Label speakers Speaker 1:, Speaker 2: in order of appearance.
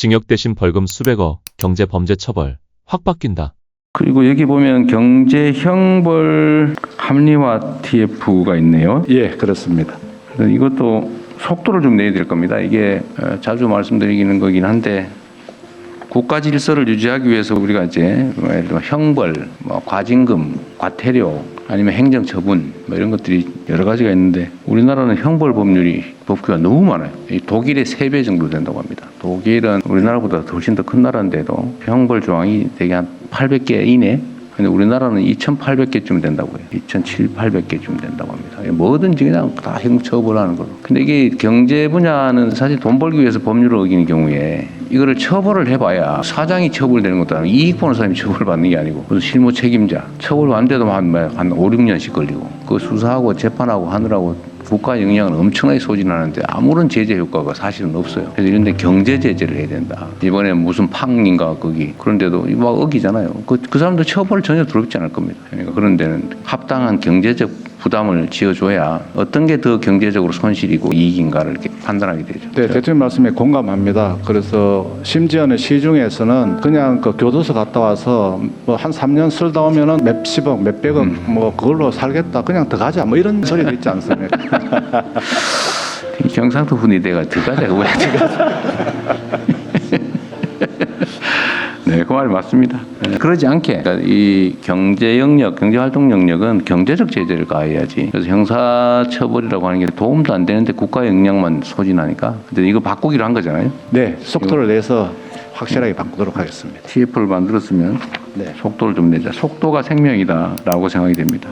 Speaker 1: 징역 대신 벌금 수백억, 경제 범죄 처벌 확 바뀐다.
Speaker 2: 그리고 여기 보면 경제 형벌 합리화 TF가 있네요.
Speaker 3: 예, 그렇습니다.
Speaker 2: 이것도 속도를 좀 내야 될 겁니다. 이게 어, 자주 말씀드리는 거긴 한데 국가 질서를 유지하기 위해서 우리가 이제 뭐 예를 들어 형벌, 뭐 과징금, 과태료 아니면 행정 처분 뭐 이런 것들이 여러 가지가 있는데 우리나라는 형벌 법률이 법규가 너무 많아요. 이 독일의 세 배 정도 된다고 합니다. 독일은 우리나라보다 훨씬 더 큰 나라인데도 형벌 조항이 되게 한 800개 이내 근데 우리나라는 2,800개쯤 된다고 해요. 2,700개쯤 된다고 합니다. 뭐든지 그냥 다 형처벌하는 걸로. 근데 이게 경제 분야는 사실 돈 벌기 위해서 법률을 어기는 경우에 이거를 처벌을 해봐야 사장이 처벌되는 것도 아니고 이익 보는 사람이 처벌받는 게 아니고 무슨 실무 책임자 처벌 안 돼도 한, 뭐한 5, 6년씩 걸리고 그 수사하고 재판하고 하느라고 국가 영향을 엄청나게 소진하는데 아무런 제재 효과가 사실은 없어요. 그래서 이런데 경제 제재를 해야 된다. 이번에 무슨 팡인가 거기 그런데도 막 어기잖아요. 그, 그 사람도 처벌 전혀 두렵지 않을 겁니다. 그러니까 그런 데는 합당한 경제적 부담을 지어줘야 어떤 게 더 경제적으로 손실이고 이익인가를 이렇게 판단하게 되죠.
Speaker 3: 네, 대통령 말씀에 공감합니다. 그래서 심지어는 시중에서는 그냥 그 교도소 갔다 와서 뭐 한 3년 쓸다 오면은 몇십억, 몇백억 뭐 그걸로 살겠다. 그냥 더 가자. 뭐 이런 소리도 있지 않습니까?
Speaker 2: 이 경상도 분위대가 들어가자고 왜 들어가자. 네, 그 말이 맞습니다. 네, 그러지 않게 그러니까 이 경제 영역, 경제 활동 영역은 경제적 제재를 가해야지. 그래서 형사 처벌이라고 하는 게 도움도 안 되는데 국가 역량만 소진하니까. 근데 이거 바꾸기로 한 거잖아요.
Speaker 3: 네, 속도를 내서 확실하게 바꾸도록 하겠습니다.
Speaker 2: TF를 만들었으면
Speaker 3: 네.
Speaker 2: 속도를 좀 내자. 속도가 생명이다라고 생각이 됩니다.